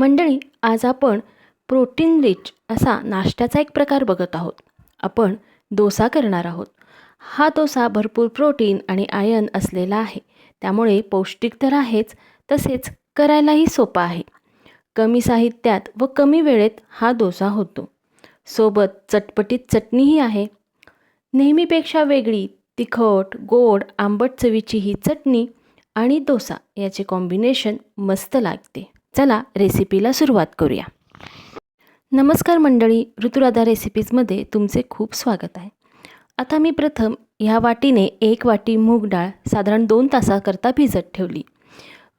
मंडळी आज आपण प्रोटीन रिच असा नाश्त्याचा एक प्रकार बघत आहोत. आपण डोसा करणार आहोत. हा डोसा भरपूर प्रोटीन आणि आयन असलेला आहे. त्यामुळे पौष्टिक तर आहेच तसेच करायलाही सोपा आहे. कमी साहित्यात व कमी वेळेत हा डोसा होतो. सोबत चटपटीत चटणीही आहे. नेहमीपेक्षा वेगळी तिखट गोड आंबट चवीची ही चटणी आणि डोसा याचे कॉम्बिनेशन मस्त लागते. चला रेसिपीला सुरुवात करूया. नमस्कार मंडळी ऋतुराधा रेसिपीजमध्ये तुमचे खूप स्वागत आहे. आता मी प्रथम ह्या वाटीने एक वाटी मूग डाळ साधारण दोन तासाकरता भिजत ठेवली.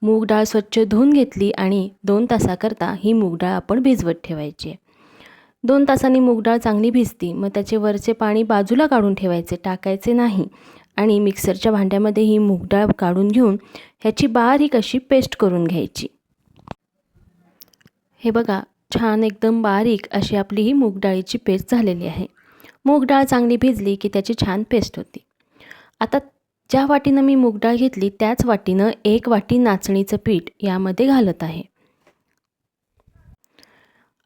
मूग डाळ स्वच्छ धुवून घेतली आणि दोन तासाकरता ही मूग डाळ आपण भिजवत ठेवायची आहे. दोन तासांनी मूग डाळ चांगली भिजती मग त्याचे वरचे पाणी बाजूला काढून ठेवायचे टाकायचे नाही. आणि मिक्सरच्या भांड्यामध्ये ही मूग डाळ काढून घेऊन ह्याची बारीक अशी पेस्ट करून घ्यायची. हे बघा छान एकदम बारीक अशी आपली ही मूग डाळीची पेस्ट झालेली आहे. मूग डाळ चांगली भिजली की त्याची छान पेस्ट होती. आता ज्या वाटीनं मी मूग डाळ घेतली त्याच वाटीनं एक वाटी नाचणीचं पीठ यामध्ये घालत आहे.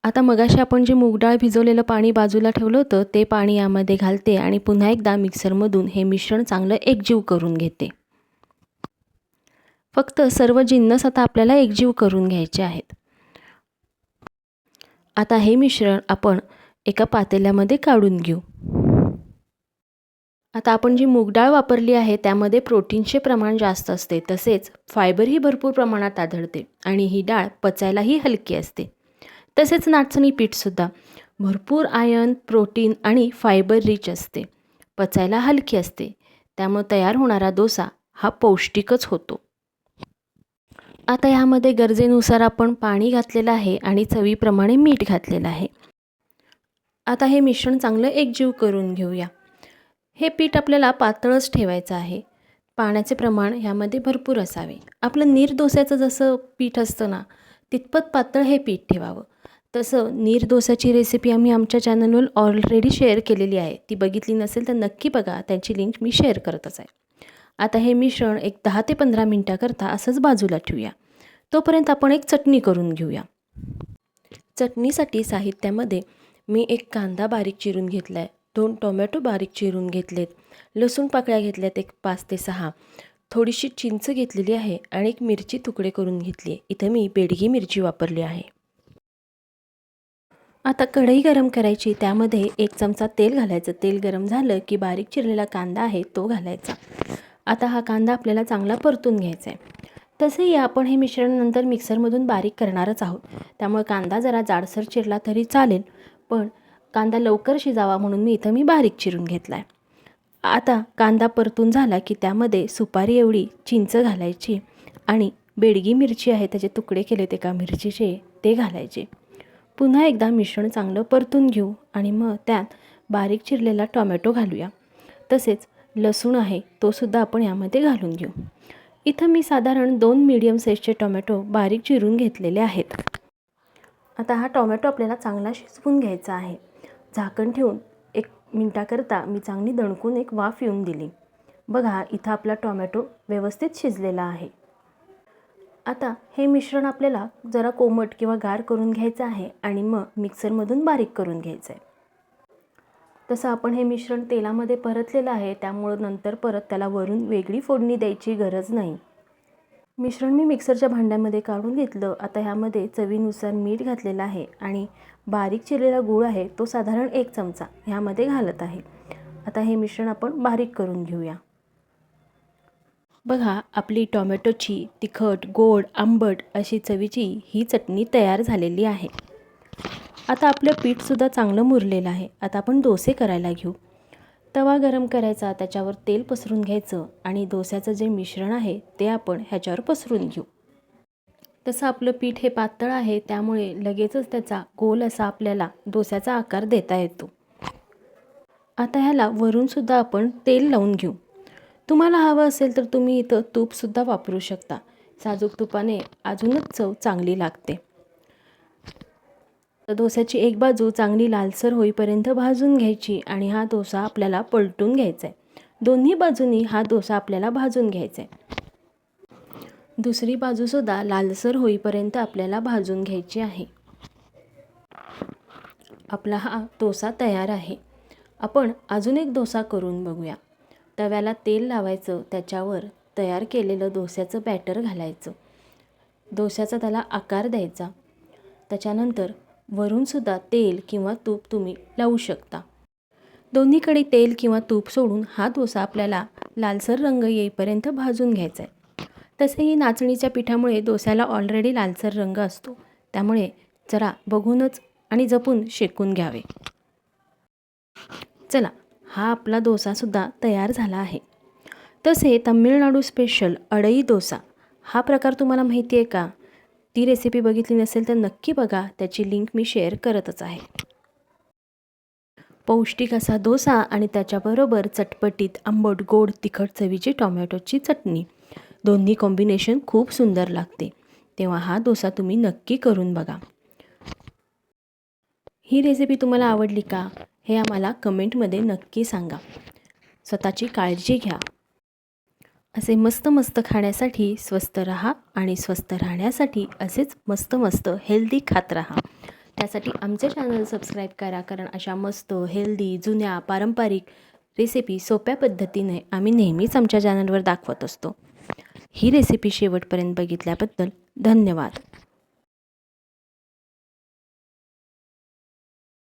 आता मगाशी आपण जे मूग डाळ भिजवलेलं पाणी बाजूला ठेवलं होतं ते पाणी यामध्ये घालते आणि पुन्हा एकदा मिक्सरमधून हे मिश्रण चांगलं एकजीव करून घेते. फक्त सर्व जिन्नस आता आपल्याला एकजीव करून घ्यायचे आहेत. आता हे मिश्रण आपण एका पातेल्यामध्ये काढून घेऊ. आता आपण जी मूग डाळ वापरली आहे त्यामध्ये प्रोटीनचे प्रमाण जास्त असते तसेच फायबरही भरपूर प्रमाणात आढळते आणि ही डाळ पचायलाही हलकी असते. तसेच नाचणी पीठसुद्धा भरपूर आयन प्रोटीन आणि फायबर रिच असते पचायला हलकी असते. त्यामुळे तयार होणारा डोसा हा पौष्टिकच होतो. आता ह्यामध्ये गरजेनुसार आपण पाणी घातलेलं आहे आणि चवीप्रमाणे मीठ घातलेलं आहे. आता हे मिश्रण चांगलं एकजीव करून घेऊया. हे पीठ आपल्याला पातळच ठेवायचं आहे. पाण्याचे प्रमाण ह्यामध्ये भरपूर असावे. आपलं नीरदोस्याचं जसं पीठ असतं ना तितपत पातळ हे पीठ ठेवावं. तसं नीरदोसाची रेसिपी आम्ही आमच्या चॅनलवर ऑलरेडी शेअर केलेली आहे. ती बघितली नसेल तर नक्की बघा. त्यांची लिंक मी शेअर करतच आहे. आता हे मिश्रण एक दहा ते पंधरा मिनटाकरता असंच बाजूला ठेवूया. तोपर्यंत आपण एक चटणी करून घेऊया. चटणीसाठी साहित्यामध्ये मी एक कांदा बारीक चिरून घेतला आहे दोन टोमॅटो बारीक चिरून घेतलेत लसूण पाकळ्या घेतल्यात एक पाच ते सहा. थोडीशी चिंच घेतलेली आहे आणि एक मिरची तुकडे करून घेतली आहे. इथं मी बेडगी मिरची वापरली आहे. आता कढई गरम करायची त्यामध्ये एक चमचा तेल घालायचं. तेल गरम झालं की बारीक चिरलेला कांदा आहे तो घालायचा. आता हा कांदा आपल्याला चांगला परतून घ्यायचा आहे. तसंही आपण हे मिश्रण नंतर मिक्सरमधून बारीक करणारच आहोत. त्यामुळे कांदा जरा जाडसर चिरला तरी चालेल पण कांदा लवकर शिजावा म्हणून मी इथं मी बारीक चिरून घेतला आहे आता कांदा परतून झाला की त्यामध्ये सुपारी एवढी चिंच घालायची आणि बेडगी मिरची आहे त्याचे तुकडे केले ते का मिरचीचे ते घालायचे. पुन्हा एकदा मिश्रण चांगलं परतून घेऊ आणि मग त्यात बारीक चिरलेला टॉमॅटो घालूया. तसेच लसूण आहे तोसुद्धा आपण यामध्ये घालून घेऊ. इथं मी साधारण दोन मीडियम साईजचे टोमॅटो बारीक चिरून घेतलेले आहेत. आता हा टोमॅटो आपल्याला चांगला शिजवून घ्यायचा आहे. झाकण ठेवून एक मिनटाकरता मी चांगली दणकून एक वाफ येऊन दिली. बघा इथं आपला टोमॅटो व्यवस्थित शिजलेला आहे. आता हे मिश्रण आपल्याला जरा कोमट किंवा गार करून घ्यायचं आहे आणि मग मिक्सरमधून बारीक करून घ्यायचं आहे तसं आपण हे मिश्रण तेलामध्ये परतलेलं आहे त्यामुळं नंतर परत त्याला वरून वेगळी फोडणी द्यायची गरज नाही. मिश्रण मी मिक्सरच्या भांड्यामध्ये काढून घेतलं. आता ह्यामध्ये चवीनुसार मीठ घातलेलं आहे आणि बारीक चिरलेला गूळ आहे तो साधारण एक चमचा ह्यामध्ये घालत आहे. आता हे मिश्रण आपण बारीक करून घेऊया. बघा आपली टॉमॅटोची तिखट गोड आंबट अशी चवीची ही चटणी तयार झालेली आहे. आता आपलं पीठसुद्धा चांगलं मुरलेलं आहे. आता आपण डोसे करायला घेऊ. तवा गरम करायचा त्याच्यावर तेल पसरून घ्यायचं आणि डोस्याचं जे मिश्रण आहे ते आपण ह्याच्यावर पसरून घेऊ. तसं आपलं पीठ हे पातळ आहे त्यामुळे लगेचच त्याचा गोल असा आपल्याला डोस्याचा आकार देता येतो. आता ह्याला वरूनसुद्धा आपण तेल लावून घेऊ. तुम्हाला हवं असेल तर तुम्ही इथं तूपसुद्धा वापरू शकता. साजूक तुपाने अजूनच चव चांगली लागते. डोस्याची एक बाजू चांगली लालसर होईपर्यंत भाजून घ्यायची आणि हा डोसा आपल्याला पलटून घ्यायचा आहे दोन्ही बाजूनी हा डोसा आपल्याला भाजून घ्यायचा आहे दुसरी बाजूसुद्धा लालसर होईपर्यंत आपल्याला भाजून घ्यायची आहे. आपला हा डोसा तयार आहे. आपण अजून एक डोसा करून बघूया. तव्याला तेल लावायचं त्याच्यावर तयार केलेलं डोस्याचं बॅटर घालायचं. डोस्याचा त्याला आकार द्यायचा. त्याच्यानंतर वरूनसुद्धा तेल किंवा तूप तुम्ही लावू शकता. दोन्हीकडे तेल किंवा तूप सोडून हा डोसा आपल्याला लालसर रंग येईपर्यंत भाजून घ्यायचा आहे तसेही नाचणीच्या पिठामुळे डोस्याला ऑलरेडी लालसर रंग असतो. त्यामुळे जरा बघूनच आणि जपून शेकून घ्यावे. चला हा आपला डोसासुद्धा तयार झाला आहे. तसे तमिळनाडू स्पेशल अडई डोसा हा प्रकार तुम्हाला माहिती आहे का? ती रेसिपी बघितली नसेल तर नक्की बघा. त्याची लिंक मी शेअर करतच आहे. पौष्टिक असा डोसा आणि त्याच्याबरोबर चटपटीत आंबट गोड तिखट चवीची टोमॅटोची चटणी. दोन्ही कॉम्बिनेशन खूप सुंदर लागते. तेव्हा हा डोसा तुम्ही नक्की करून बघा. ही रेसिपी तुम्हाला आवडली का? हे आम्हाला कमेंटमध्ये नक्की सांगा. स्वतःची काळजी घ्या. असे मस्त मस्त खाण्यासाठी स्वस्त राहा आणि स्वस्त राहण्यासाठी असेच मस्त मस्त हेल्दी खात राहा. त्यासाठी आमचे चॅनल सबस्क्राईब करा कारण अशा मस्त हेल्दी जुन्या पारंपरिक रेसिपी सोप्या पद्धतीने आम्ही नेहमीच आमच्या चॅनलवर दाखवत असतो. ही रेसिपी शेवटपर्यंत बघितल्याबद्दल धन्यवाद.